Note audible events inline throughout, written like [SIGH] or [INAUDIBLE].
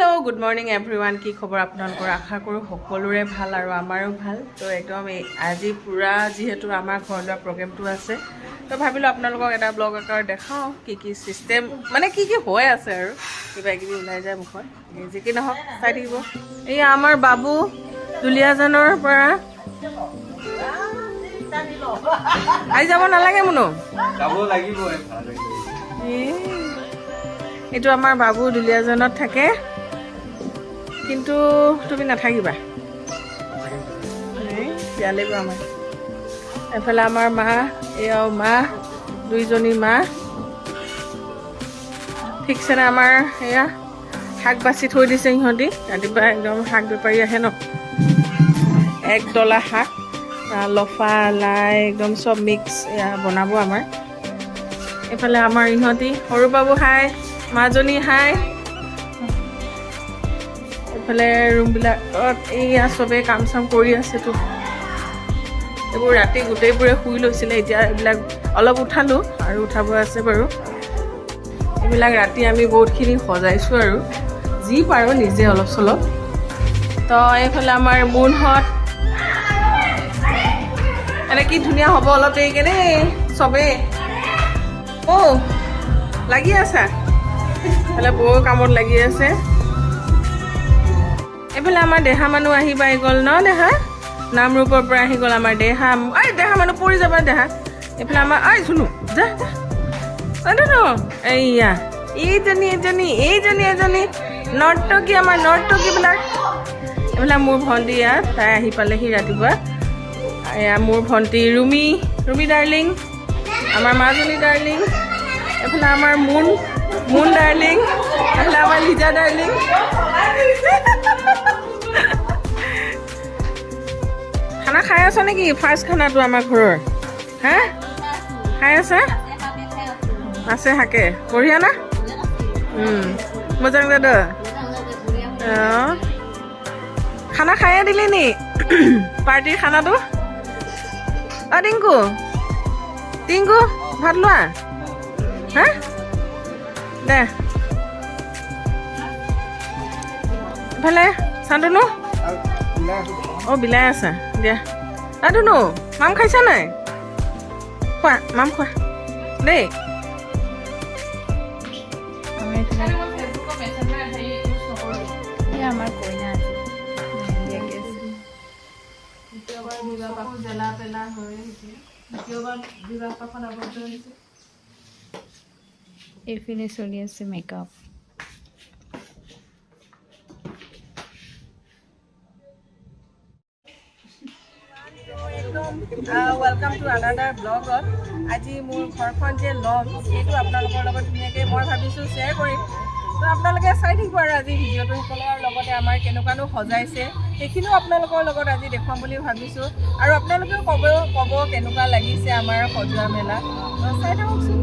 Hello good morning everyone কি খবৰ আপোনালোকৰ? আশা কৰোঁ সকলোৰে ভাল আৰু আমাৰো ভাল। তো একদম এই আজি পূৰা যিহেতু আমাৰ ঘৰ লোৱা প্ৰগ্ৰেমটো আছে তো ভাবিলোঁ আপোনালোকক এটা ব্লগ আকাৰত দেখাওঁ কি কি ছিষ্টেম মানে কি কি হৈ আছে আৰু। কিবা কিবি ওলাই যায় মুখত। যি কি নহওক চাই থাকিব। এয়া আমাৰ বাবু দুলীয়াজানৰ পৰা। আহি যাব নালাগে মুনু? যাব লাগিব। এইটো আমাৰ বাবু দুলীয়াজনত থাকে। কিন্তু তুমি নাথাকিবা। বেয়া লাগিব আমাৰ। এফালে আমাৰ মা এয়াও মা দুইজনী মা। ঠিকছেনে আমাৰ এয়া শাক বাচি থৈ দিছে সিহঁতি। ৰাতিপুৱা একদম শাক বেপাৰী আহে ন। এক ডলা শাক লফা লাই একদম চব মিক্স বনাব আমাৰ। এইফালে আমাৰ ইহঁতি সৰু বাবু হাই মাজনী হাই। এইফালে ৰুমবিলাকত এইয়া চবেই কাম চাম কৰি আছেতো। এইবোৰ ৰাতি গোটেইবোৰে শুই লৈছিলে এতিয়া এইবিলাক অলপ উঠালোঁ আৰু উঠাব আছে বাৰু। এইবিলাক ৰাতি আমি বহুতখিনি সজাইছোঁ আৰু যি পাৰোঁ নিজে অলপ চলপ। তো এইফালে আমাৰ মোনহঁত এনে কি ধুনীয়া হ'ব অলপ দেৰিকে দেই চবেই অ' লাগি আছা? এইফালে বৌ কামত লাগি আছে। এইফালে আমাৰ দেহা মানুহ আহি পাই গ'ল, ন দেহা? নামৰূপৰ পৰা আহি গ'ল আমাৰ দেহা ঐ দেহা মানুহ পৰি যাবা দেহা। এইফালে আমাৰ ঐ শুনো, যা। যা এইয়া, এইজনী, এজনী এইজনী, এজনী, নৰ্তকী, আমাৰ নৰ্তকীবিলাক। এইফালে মোৰ ভণ্টি ইয়াত তাই আহি পালেহি ৰাতিপুৱা। এয়া মোৰ ভণ্টি ৰুমি ৰুমি ডাৰ্লিং, আমাৰ মাজনী ডাৰ্লিং, এইফালে আমাৰ মুন মুন ডাৰ্লিং, এইফালে আমাৰ লিজা ডাৰ্লিং। খানা খাই আছ নেকি? ফাৰ্ষ্ট খানাটো আমাৰ ঘৰৰ। হা? খাই আছা? আছে শাকে বঢ়িয়া না? মোজাং দাদা? অঁ খানা খায়ে দিলি নি? পাৰ্টিৰ খানাটো? অ' টিংকু। টিংকু ভাত লোৱা? হা? দে। ইফালে চান্তনু অ' বিলাই আছা দিয়া। আদুনু মাম খাইছা নাই? খোৱা মাম খোৱা। দেই। আমাৰ কইনা আছে। মেহেন্দি আঁকি আছে দ্বিতীয়বাৰ বিবাহ পাশো জেলা পেলা হৈ আহিছে দ্বিতীয়বাৰ বিবাহ পাশত আবদ্ধ হৈছে এইপিনে চলি আছে মেকআপ একদম ৱেলকাম টু আনাডাৰ ব্লগত আজি মোৰ ঘৰখন যে ল'ম সেইটো আপোনালোকৰ লগত ধুনীয়াকৈ মই ভাবিছোঁ শ্বেয়াৰ কৰিম। তো আপোনালোকে চাই থাকিব আৰু আজি ভিডিঅ'টো। সকলো আৰু লগতে আমাৰ কেনেকুৱানো সজাইছে সেইখিনিও আপোনালোকৰ লগত আজি দেখুৱাম বুলি ভাবিছোঁ। আৰু আপোনালোকেও ক'ব ক'ব কেনেকুৱা লাগিছে আমাৰ সজোৱা মেলা। চাই থাককচোন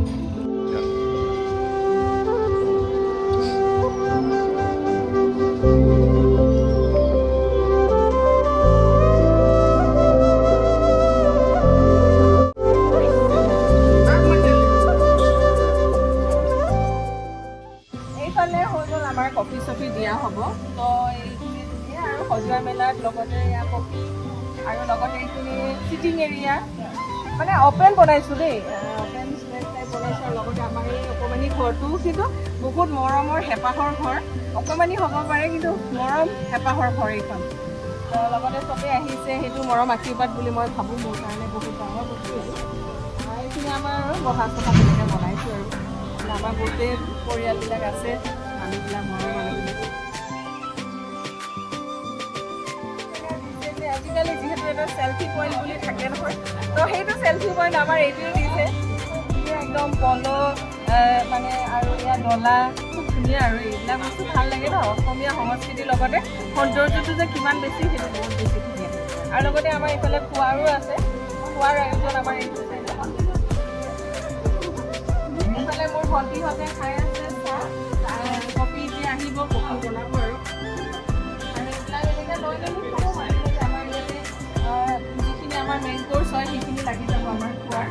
পাৰে কিন্তু মৰম হেঁপাহৰ ঘৰ এইখন তো লগতে চবেই আহিছে সেইটো মৰম আশীৰ্বাদ বুলি মই ভাবোঁ মোৰ কাৰণে বহুত ডাঙৰ বস্তু এইখিনি আমাৰ আৰু বহা চহা তেনেকৈ বনাইছোঁ আৰু। আমাৰ গোটেই পৰিয়ালবিলাক আছে মানুহবিলাক মৰম মানুহবিলাক। আজিকালি যিহেতু এটা চেল্ফি পইণ্ট বুলি থাকে নহয় তো সেইটো চেল্ফি পইণ্ট আমাৰ এইটোৱে দিছে। একদম পল মানে আৰু ইয়াত ডলা খুব ধুনীয়া আৰু এইবিলাক বস্তু ভাল লাগে ন? অসমীয়া সংস্কৃতিৰ লগতে সৌন্দৰ্যটো যে কিমান বেছি সেইটো বহুত বেছি ধুনীয়া। আৰু লগতে আমাৰ এইফালে খোৱাৰো আছে। খোৱাৰ আয়োজন আমাৰ এইটো। এইফালে মোৰ ভণ্টিহঁতে খাই আছে কফি এতিয়া আহিব কফি বনাব আৰু। আৰু এইবিলাক এনেকৈ লৈ যাতে আমাৰ ইয়াতে যিখিনি আমাৰ মেইন কৰ্চ হয় সেইখিনি লাগি যাব আমাৰ খোৱাৰ।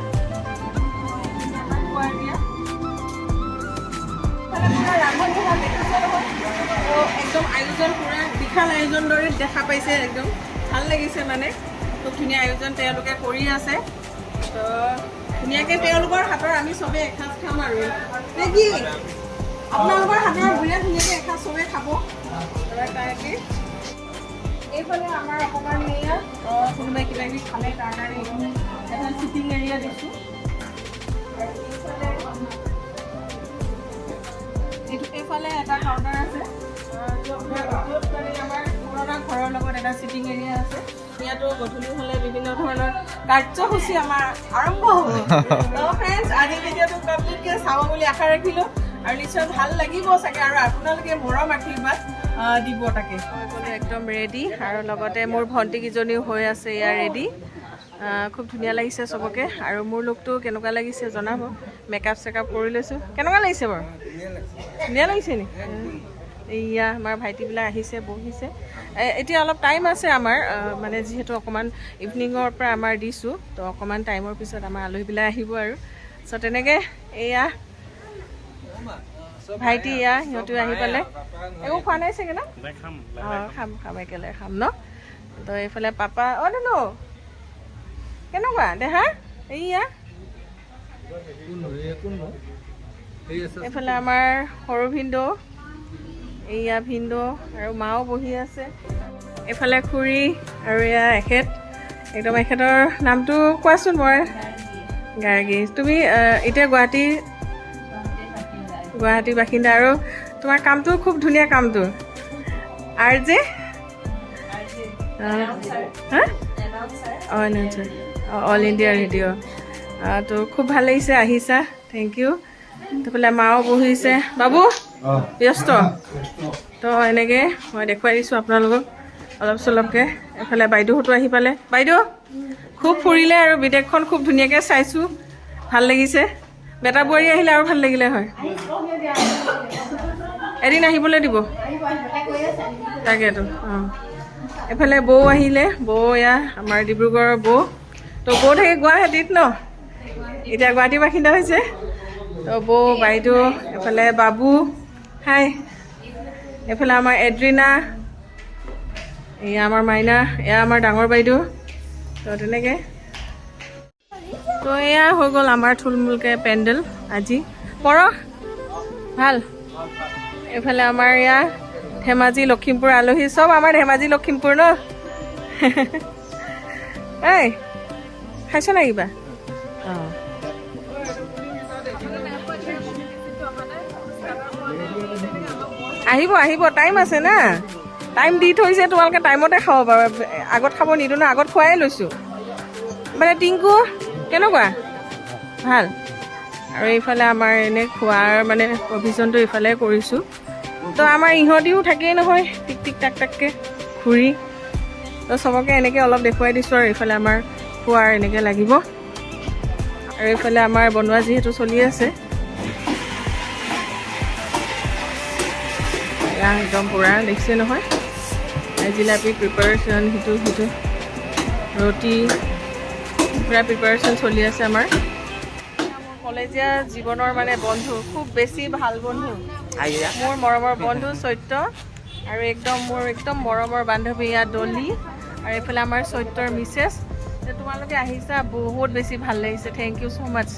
খোৱাৰ দিয়া। একদম আয়োজন পুৰা বিশাল আয়োজন দৰে দেখা পাইছে একদম। ভাল লাগিছে মানে। খুব ধুনীয়া আয়োজন তেওঁলোকে কৰি আছে। তো ধুনীয়াকৈ তেওঁলোকৰ হাতৰ আমি চবেই এসাঁজ খাম আৰু। নে কি আপোনালোকৰ হাতৰ ধুনীয়াকৈ এসাঁজ চবেই খাব। এইফালে আমাৰ অকণমান অ, কোনোবাই কিবা কিবি খালে তাৰ কাৰণে এটা চিটিং এৰিয়া দিছোঁ। এইফালে এটা কাউণ্টাৰ আছে। য'ত মানে আমাৰ পুৰণা ঘৰৰ লগত এটা চিটিং এৰিয়া আছে। ইয়াতো গধূলি হ'লে বিভিন্ন ধৰণৰ কাৰ্যসূচী আমাৰ আৰম্ভ হ'ব। [LAUGHS] তো ফ্ৰেণ্ডছ আজি ভিডিঅ'টো কমপ্লিটকৈ চাব বুলি আশা ৰাখিলোঁ। আৰু নিশ্চয় ভাল লাগিব চাগে আৰু আপোনালোকে মৰম আশীৰ্বাদ দিব তাকে। একদম ৰেডি আৰু লগতে মোৰ ভণ্টিকেইজনীও হৈ আছে ইয়াৰ ৰেডি খুব ধুনীয়া লাগিছে চবকে। আৰু মোৰ লুকটো কেনেকুৱা লাগিছে জনাব। মেকআপ চেকআপ কৰি লৈছোঁ। কেনেকুৱা লাগিছে বাৰু? ধুনীয়া লাগিছে নি? এয়া আমাৰ ভাইটিবিলাক আহিছে বহিছে। এতিয়া অলপ টাইম আছে আমাৰ। মানে যিহেতু অকণমান ইভিনিঙৰ পৰা আমাৰ দিছোঁ তো অকণমান টাইমৰ পিছত আমাৰ আলহীবিলাক আহিব আৰু। চ' তেনেকৈ এয়া ভাইটি এয়া সিহঁতেও আহি পালে। একো খোৱা নাই চাগে ন? অঁ খাম খাম একেলগে খাম ন? তো এইফালে পাপা অঁ নো কেনেকুৱা? দেহা? এইয়া এইফালে আমাৰ সৰু ভিনদেউ এইয়া ভিনদেউ আৰু মাও বহি আছে। এইফালে খুৰী আৰু এয়া এখেত। একদম এখেতৰ নামটো কোৱাচোন মই। গাৰ্গী। তুমি এতিয়া গুৱাহাটী গুৱাহাটীৰ বাসিন্দা আৰু তোমাৰ কামটো খুব ধুনীয়া কামটো। আৰ জে? হা? অঁ অল ইণ্ডিয়া ৰেডিঅ' তো খুব ভাল লাগিছে আহিছা। থেংক ইউ এইফালে মাও বহিছে। বাবু ব্যস্ত? তো এনেকৈ মই দেখুৱাই দিছোঁ আপোনালোকক অলপ চলপকৈ। এফালে বাইদেউহঁতো আহি পালে। বাইদেউ খুব ফুৰিলে আৰু বিদেশখন খুব ধুনীয়াকৈ চাইছোঁ। ভাল লাগিছে। বেটা বোৱাৰী আহিলে আৰু ভাল লাগিলে হয়। এদিন আহিবলৈ দিব। তাকেতো অঁ। এফালে বৌ আহিলে। বৌ এয়া আমাৰ ডিব্ৰুগড়ৰ বৌ। তো বৌ থাকে গুৱাহাটীত ন? এতিয়া গুৱাহাটীৰ বাসিন্দা হৈছে। তো বৌ বাইদেউ এফালে বাবু হাই। এইফালে আমাৰ এড্ৰিনা এয়া আমাৰ মাইনা এয়া আমাৰ ডাঙৰ বাইদেউ। তো তেনেকৈ। তো এয়া হৈ গ'ল আমাৰ থুলমূলকৈ পেণ্ডেল আজি। পৰ ভাল। এইফালে আমাৰ এয়া ধেমাজি লখিমপুৰ আলহী চব আমাৰ ধেমাজি লখিমপুৰ ন? [LAUGHS] এই খাইছ না কিবা? আহিব আহিব টাইম আছে না। টাইম দি থৈছে তোমালোকে টাইমতে খাব পাৰা। আগত খাব নিদিওঁ ন আগত খোৱাই লৈছোঁ। মানে টিংকু কেনেকুৱা? ভাল। আৰু এইফালে আমাৰ এনে খোৱাৰ মানে প্ৰভিজনটো এইফালে কৰিছোঁ। তো আমাৰ ইহঁতিও থাকেই নহয় টিক টিক টাক টাককৈ ঘূৰি। তো চবকে এনেকৈ অলপ দেখুৱাই দিছোঁ আৰু এইফালে আমাৰ খোৱাৰ এনেকৈ লাগিব। আৰু এইফালে আমাৰ বনোৱা যিহেতু চলি আছে। এয়া একদম পূৰা দেখিছে নহয়? জিলাপি প্ৰিপাৰেশ্যন সিটো সিটো ৰুটি পূৰা প্ৰিপাৰেশ্যন চলি আছে আমাৰ। কলেজীয়া জীৱনৰ মানে বন্ধু খুব বেছি ভালো বন্ধু। মোৰ মৰমৰ বন্ধু চৈত্য আৰু একদম মোৰ একদম মৰমৰ বান্ধৱী ইয়াত ডলি আৰু এইফালে আমাৰ চৈত্যৰ মিছেছ। যে তোমালোকে আহিছা বহুত বেছি ভালো লাগিছে। Thank you so' much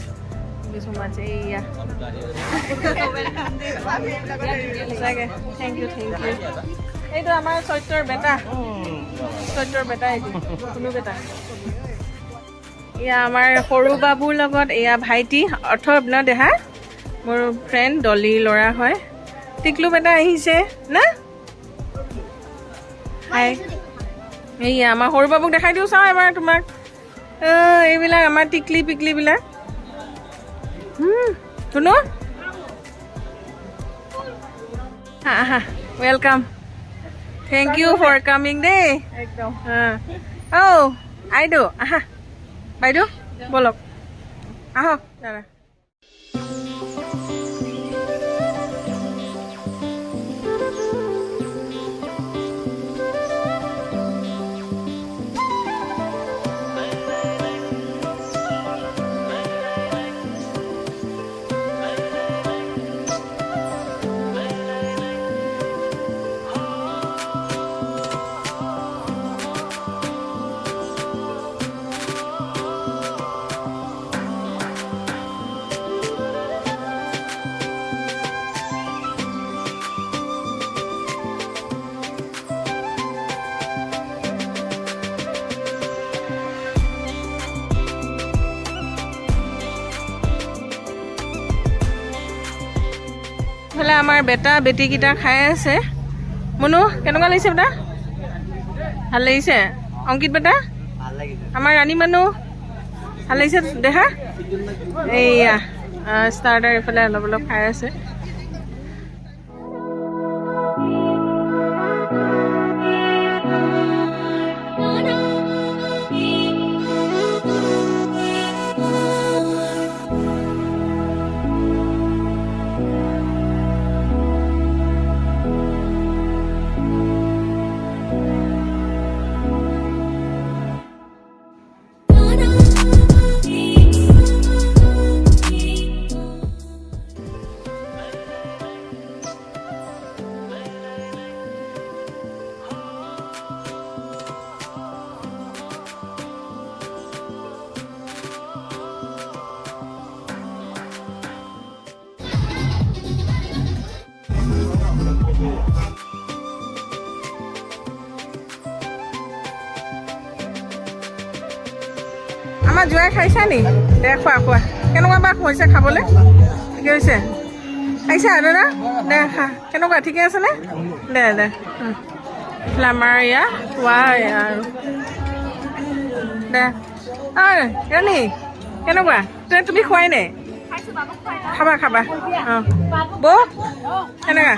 thank you so' much এইয়া। সঁচাকৈ থেংক ইউ থেংক ইউ এইটো আমাৰ চৈত্যৰ বেটা। চৈত্যৰ বেটা এইটো কোনো বেটা। এয়া আমাৰ সৰু বাবুৰ লগত এয়া ভাইটি অৰ্থৱ ন দেহা। মোৰ ফ্ৰেণ্ড ডলিৰ ল'ৰা হয়। টিকলু বেটা আহিছে না? হাই এইয়া আমাৰ সৰু বাবুক দেখাই দিওঁ চাওঁ এবাৰ তোমাক। এইবিলাক আমাৰ টিকলি পিকলিবিলাক। শুনো? হা হা welcome thank you for coming দেই। একদম। অ' আইদেউ আহা। বাইদেউ বলক। আহক দাদা। আমাৰ বেটা বেটীকেইটা খাই আছে। মনু, কেনেকুৱা লাগিছে বেটা? ভালো লাগিছে? অংকিত বেটা? আমাৰ ৰাণী মানুহ? ভালো লাগিছে? দেখা? এইয়া ষ্টাৰ্টাৰ এইফালে অলপ অলপ খাই আছে। জোৱাই খাইছা নি দে খোৱা খোৱা। কেনেকুৱা বা হৈছে খাবলৈ? ঠিকে হৈছে? খাইছা দাদা? দে খা। কেনেকুৱা ঠিকে আছেনে দে দে। আমাৰ এয়া খোৱা আৰু। দে। ঐ ৰাণী কেনেকুৱা? তুমি খোৱাই নাই? খাবা খাবা। অঁ। বৌ? কেনেকুৱা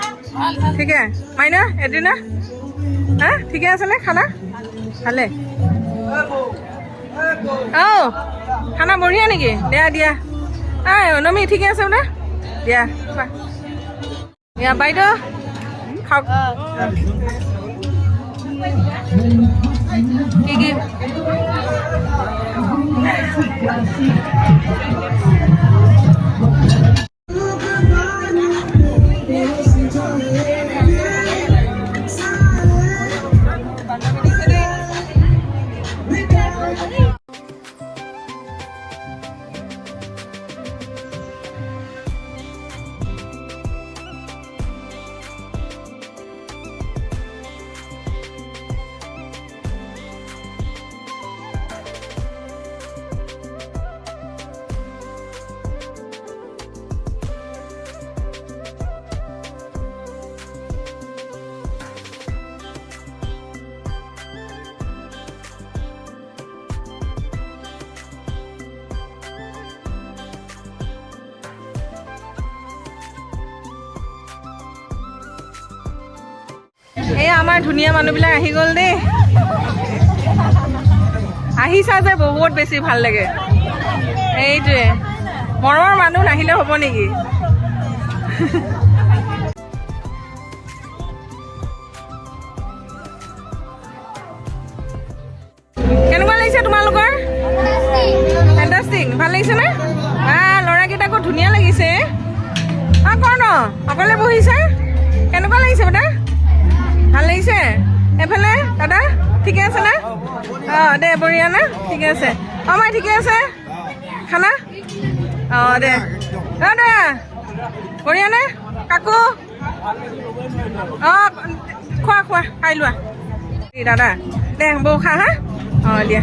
ঠিকে? মাইনা এদিনা হা? ঠিকে আছেনে খানা? ভালে? অঁ খানা বঢ়িয়া নেকি? দিয়া দিয়া। এই অনমি ঠিকে আছে বোলে? দিয়া দিয়া বাইদেউ খাওক। কি কি? আমাৰ ধুনীয়া মানুহবিলাক আহি গ'ল দেই। আহিছা যে বহুত বেছি ভাল লাগে। এইটোৱে। মৰমৰ মানুহ নাহিলে হ'ব নেকি? আছে। অঁ মাই ঠিকে আছে? খানা? অঁ দে। দে। বঢ়িয়া নে কাকু? অঁ খোৱা খোৱা খাই লোৱা। দাদা দে বৌ খা হা? অঁ দিয়া।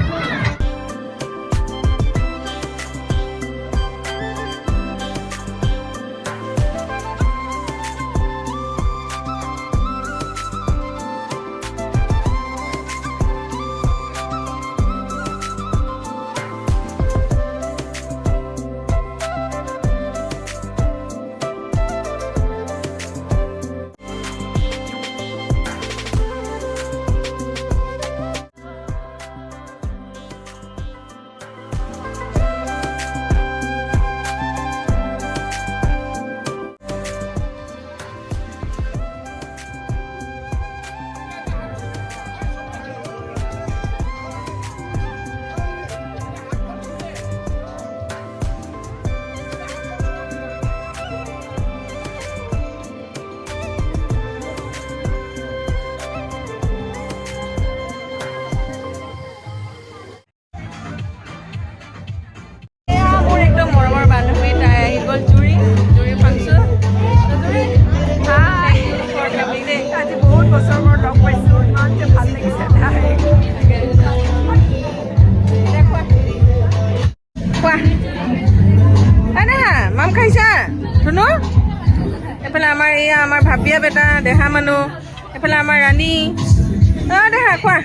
Hoa,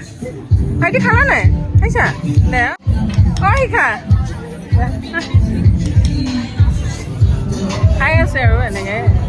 看看来看一下。来，看一看。[LAUGHS] này, thấy.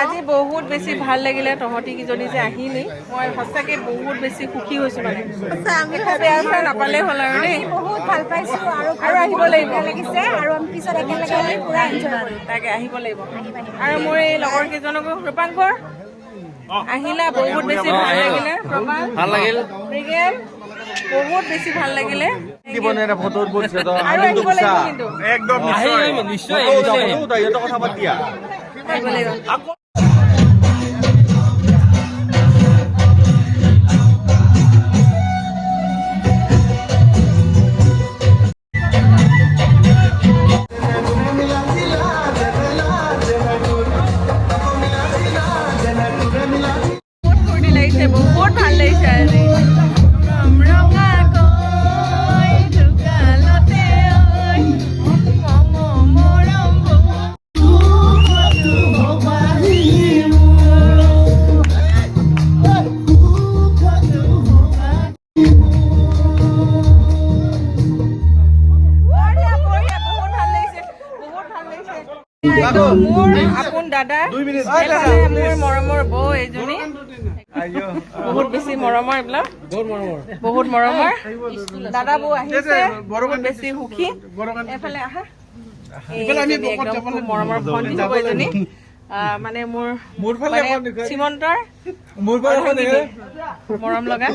আজি বহুত বেছি ভাল লাগিলে তহঁতি কিজনী যে আহিলি। মই সঁচাকে বহুত বেছি সুখী হৈছো মানে। আমি বেয়া চেয়া নাপালে হ'ল আৰু দেই। বহুত ভাল পাইছো আৰু আৰু আহিব লাগিব। লাগিছে আৰু আমি পিছত একেলগে আহি পুৰা এনজয় তাকে আহিব লাগিব। আৰু মোৰ এই লগৰ কেইজনকো ৰূপাংকৰ? আহিলা বহুত বেছি ভাল লাগিলে। ভাল লাগিল। বহুত বেছি ভাল লাগিলে। জীবনের ফটোর বলছে তো? আনন্দ একদম নিশ্চয় কথা বাদ দিয়া। এইবিলাক? বহুত মৰমৰ। দাদা বৌ আহিছে। বেছি সুখী। এফালে আহা। মৰমৰ ভণ্টী হ'ব এজনী। মানে মোৰ শ্ৰীমন্তৰ মোৰ পৰা মৰম লগা?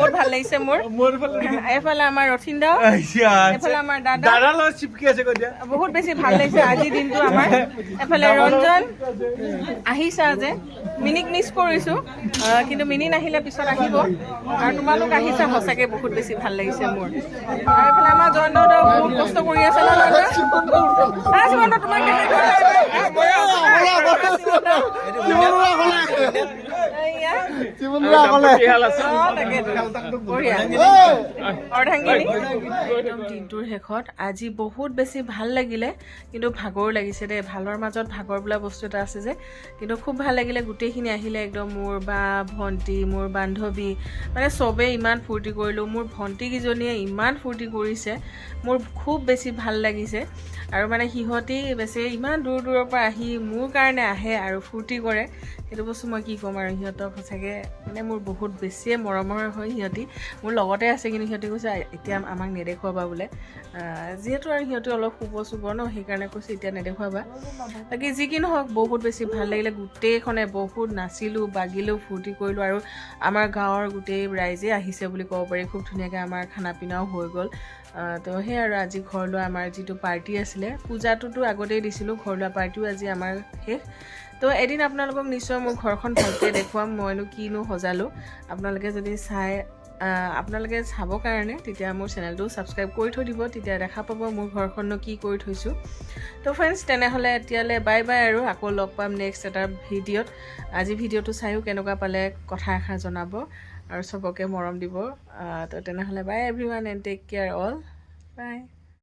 বহুত ভাল লাগিছে মোৰ। মোৰ ফালে এইফালে আমাৰ ৰথিন দাও। এইফালে আমাৰ দাদা। দাদাৰ লগত চিপকি আছে কৈ দিয়া বহুত বেছি ভাল লাগিছে আজিৰ দিনটো আমাৰ। এফালে ৰঞ্জন। আহিছা যে। মিনিক মিছ কৰিছোঁ। কিন্তু মিনি নাহিলে পিছত আহিব। আৰু তোমালোক আহিছা সঁচাকৈ বহুত বেছি ভাল লাগিছে মোৰ। আৰু এইফালে আমাৰ জয়ন্ত দাও বহুত কষ্ট কৰি আছে ন জয়ন্ত? আহ, Yo no lo hago এয়া। অ, তাকেতো। বঢ়িয়া। অৰ্ধাংগিনী একদম দিনটোৰ শেষত আজি বহুত বেছি ভাল লাগিলে কিন্তু ভাগৰো লাগিছে দেই। ভালৰ মাজত ভাগৰ বোলা বস্তু এটা আছে যে কিন্তু খুব ভাল লাগিলে গোটেইখিনি আহিলে একদম মোৰ বা ভণ্টি মোৰ বান্ধৱী মানে চবেই ইমান ফূৰ্তি কৰিলোঁ। মোৰ ভণ্টিকেইজনীয়ে ইমান ফূৰ্তি কৰিছে। মোৰ খুব বেছি ভাল লাগিছে। আৰু মানে সিহঁতি বেছি ইমান দূৰ দূৰৰ পৰা আহি মোৰ কাৰণে আহে আৰু ফূৰ্তি কৰে। সেইটো বস্তু মই কি ক'ম আৰু সিহঁতক সঁচাকৈ মানে মোৰ বহুত বেছিয়ে মৰমৰ হয় সিহঁতি। মোৰ লগতে আছে কিন্তু সিহঁতি কৈছে এতিয়া আমাক নেদেখুৱাবা বোলে। যিহেতু আৰু সিহঁতে অলপ শুব চুব ন সেইকাৰণে কৈছে এতিয়া নেদেখুৱাবা। বাকী যি কি নহওক বহুত বেছি ভাল লাগিলে। গোটেইখনে বহুত নাচিলোঁ বাগিলোঁ ফূৰ্তি কৰিলোঁ আৰু আমাৰ গাঁৱৰ গোটেই ৰাইজে আহিছে বুলি ক'ব পাৰি। খুব ধুনীয়াকৈ আমাৰ খানা পিনাও হৈ গ'ল। তো সেই আৰু আজি ঘৰলৈ আমাৰ যিটো পাৰ্টি আছিলে পূজাটোতো আগতেই দিছিলোঁ ঘৰলোৱা পাৰ্টিও আজি আমাৰ শেষ। তো এদিন আপোনালোকক নিশ্চয় মোৰ ঘৰখন ভালকৈ দেখুৱাম মইনো কিনো সজালোঁ। আপোনালোকে যদি চাই আপোনালোকে চাবৰ কাৰণে তেতিয়া মোৰ চেনেলটো ছাবস্ক্ৰাইব কৰি থৈ দিব তেতিয়া দেখা পাব মোৰ ঘৰখননো কি কৰি থৈছোঁ। তো ফ্ৰেণ্ডছ তেনেহ'লে এতিয়ালৈ বাই বাই আৰু আকৌ লগ পাম নেক্সট এটা ভিডিঅ'ত। আজি ভিডিঅ'টো চায়ো কেনেকুৱা পালে কথা এষাৰ জনাব আৰু চবকে মৰম দিব। তো তেনেহ'লে bye everyone and take care all bye